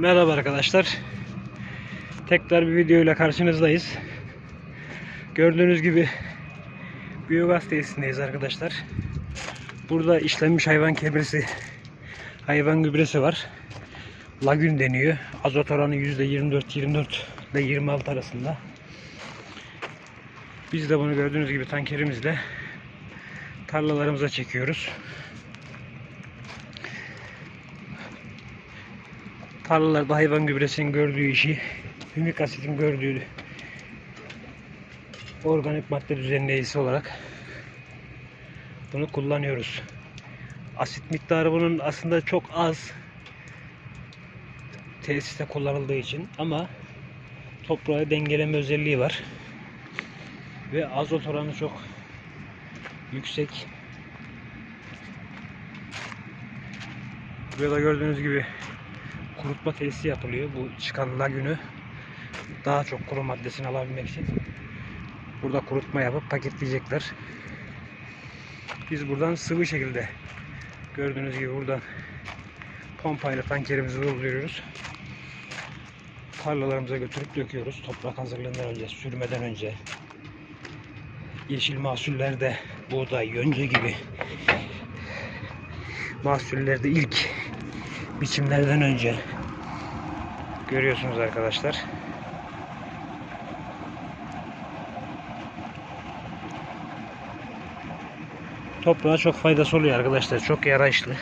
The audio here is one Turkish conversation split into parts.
Merhaba arkadaşlar. Tekrar bir video ile karşınızdayız. Gördüğünüz gibi biyogaz tesisindeyiz arkadaşlar. Burada işlenmiş hayvan kebresi, hayvan gübresi var. Lagün deniyor. Azot oranı %24-24 ile 26 arasında. Biz de bunu gördüğünüz gibi tankerimizle tarlalarımıza çekiyoruz. Tarlalarda hayvan gübresinin gördüğü işi, hümik asitin gördüğü organik madde düzenleyicisi olarak bunu kullanıyoruz. Asit miktarı bunun aslında çok az tesiste kullanıldığı için ama toprağı dengeleme özelliği var. Ve azot oranı çok yüksek. Burada gördüğünüz gibi kurutma tesisi yapılıyor. Bu çıkan lagünü daha çok kuru maddesini alabilmek için. Burada kurutma yapıp paketleyecekler. Biz buradan sıvı şekilde gördüğünüz gibi buradan pompayla tankerimizi dolduruyoruz. Tarlalarımıza götürüp döküyoruz. Toprak hazırlığından önce, sürmeden önce. Yeşil mahsullerde buğday, yonca gibi mahsullerde ilk biçimlerden önce görüyorsunuz arkadaşlar. Toprağa çok faydası oluyor arkadaşlar. Çok yarayışlı.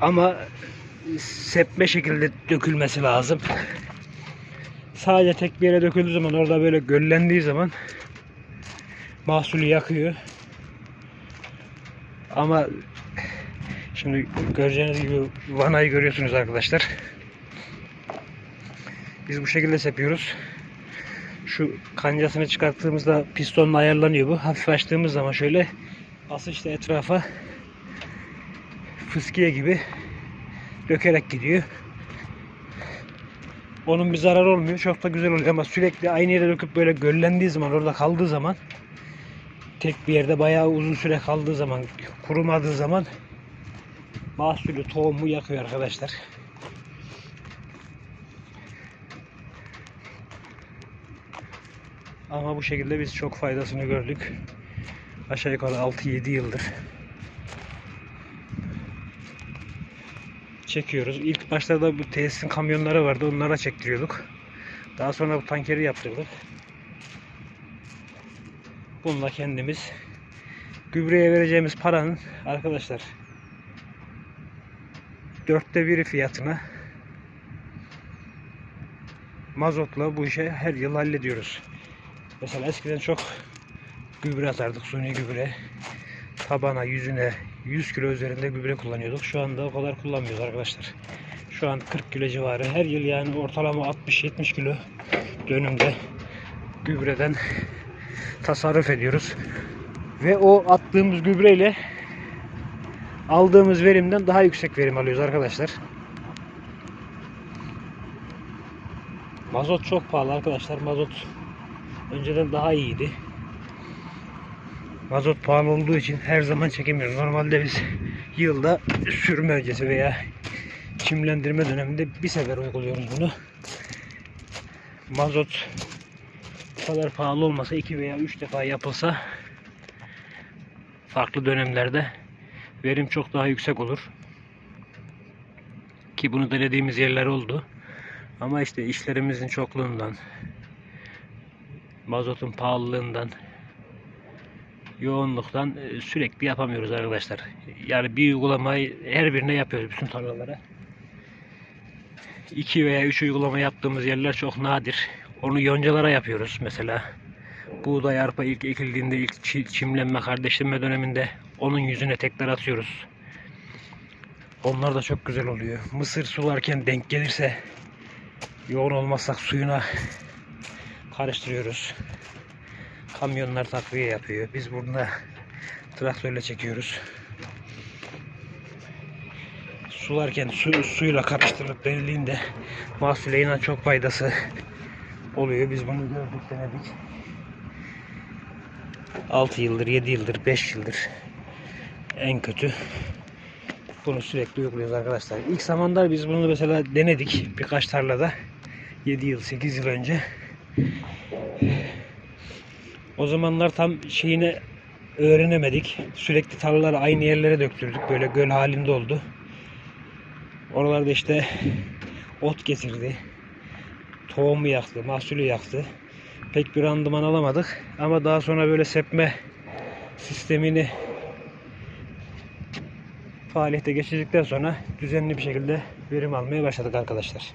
Ama sepme şekilde dökülmesi lazım. Sadece tek bir yere döküldüğü zaman orada böyle göllendiği zaman mahsulü yakıyor. Ama Şimdi göreceğiniz gibi vanayı görüyorsunuz arkadaşlar. Biz bu şekilde sepiyoruz. Şu kancasını çıkarttığımızda pistonla ayarlanıyor bu. Hafif açtığımız zaman şöyle asışla etrafa fıskiye gibi dökerek gidiyor. Onun bir zararı olmuyor. Çok da güzel oluyor ama sürekli aynı yere döküp böyle göllendiği zaman orada kaldığı zaman tek bir yerde bayağı uzun süre kaldığı zaman kurumadığı zaman mahsulü tohumu yakıyor arkadaşlar. Ama bu şekilde biz çok faydasını gördük. Aşağı yukarı 6-7 yıldır çekiyoruz. İlk başlarda bu tesisin kamyonları vardı. Onlara çektiriyorduk. Daha sonra bu tankeri yaptırdık. Bununla kendimiz gübreye vereceğimiz paranın arkadaşlar dörtte biri fiyatına mazotla bu işe her yıl hallediyoruz. Mesela eskiden çok gübre atardık, suni gübre. Tabana, yüzüne 100 kilo üzerinde gübre kullanıyorduk. Şu anda o kadar kullanmıyoruz arkadaşlar. Şu an 40 kilo civarı. Her yıl yani ortalama 60-70 kilo dönümde gübreden tasarruf ediyoruz. Ve o attığımız gübreyle aldığımız verimden daha yüksek verim alıyoruz arkadaşlar. Mazot çok pahalı arkadaşlar. Mazot önceden daha iyiydi. Mazot pahalı olduğu için her zaman çekemiyoruz. Normalde biz yılda sürme öncesi veya çimlendirme döneminde bir sefer uyguluyoruz bunu. Mazot bu kadar pahalı olmasa iki veya üç defa yapılsa farklı dönemlerde verim çok daha yüksek olur. Ki bunu denediğimiz yerler oldu. Ama işte işlerimizin çokluğundan, mazotun pahalılığından, yoğunluktan e, sürekli yapamıyoruz arkadaşlar. Yani bir uygulamayı her birine yapıyoruz bütün tarlalara. İki veya üç uygulama yaptığımız yerler çok nadir. Onu yoncalara yapıyoruz mesela. Buğday arpa ilk ekildiğinde ilk çimlenme kardeşlenme döneminde onun yüzüne tekrar atıyoruz. Onlar da çok güzel oluyor. Mısır sularken denk gelirse yoğun olmazsak suyuna karıştırıyoruz. Kamyonlar takviye yapıyor. Biz burada traktörle çekiyoruz. Sularken su, suyla karıştırılıp verildiğinde mahsule inan çok faydası oluyor. Biz bunu gördük denedik. 6 yıldır, 7 yıldır, 5 yıldır en kötü Bunu sürekli uyguluyoruz arkadaşlar. İlk zamanlar biz bunu mesela denedik birkaç tarlada. 7 yıl 8 yıl önce. O zamanlar tam şeyini öğrenemedik. Sürekli tarlaları aynı yerlere döktürdük. Böyle göl halinde oldu. Oralarda işte ot getirdi. Tohumu yaktı, mahsulü yaktı. Pek bir randıman alamadık. Ama daha sonra böyle sepme sistemini faaliyete geçirdikten sonra düzenli bir şekilde verim almaya başladık arkadaşlar.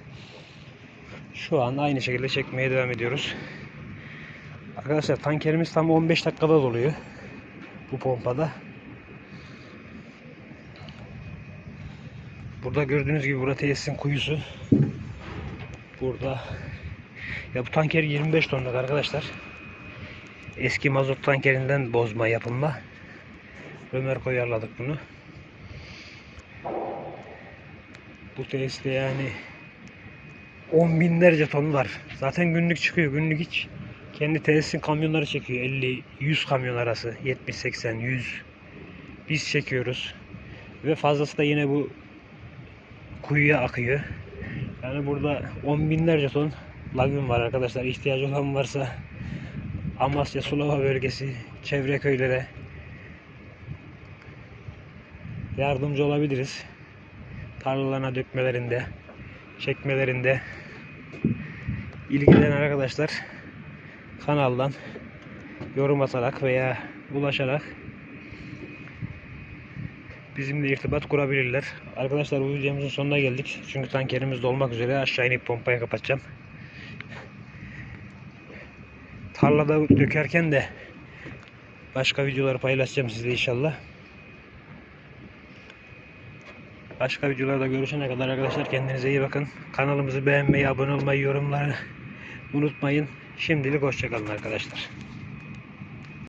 Şu an aynı şekilde çekmeye devam ediyoruz. Arkadaşlar tankerimiz tam 15 dakikada doluyor. Bu pompada. Burada gördüğünüz gibi burada tesisin kuyusu. Burada ya bu tanker 25 tonluk arkadaşlar. Eski mazot tankerinden bozma yapılma. Ömer koyarladık bunu. Bu tesiste yani 10 binlerce ton var. Zaten günlük çıkıyor. Günlük hiç kendi tesisin kamyonları çekiyor. 50 100 kamyon arası. 70 80 100 biz çekiyoruz. Ve fazlası da yine bu kuyuya akıyor. Yani burada 10 binlerce ton lagün var arkadaşlar. İhtiyacı olan varsa Amasya Sulava bölgesi çevre köylere yardımcı olabiliriz. Tarlalarına dökmelerinde, çekmelerinde ilgilenen arkadaşlar kanaldan yorum atarak veya ulaşarak bizimle irtibat kurabilirler. Arkadaşlar bu videomuzun sonuna geldik. Çünkü tankerimiz dolmak üzere. Aşağı inip pompayı kapatacağım. Tarlada dökerken de başka videoları paylaşacağım sizle inşallah. Başka videolarda görüşene kadar arkadaşlar kendinize iyi bakın. Kanalımızı beğenmeyi, abone olmayı, yorumları unutmayın. Şimdilik hoşçakalın arkadaşlar.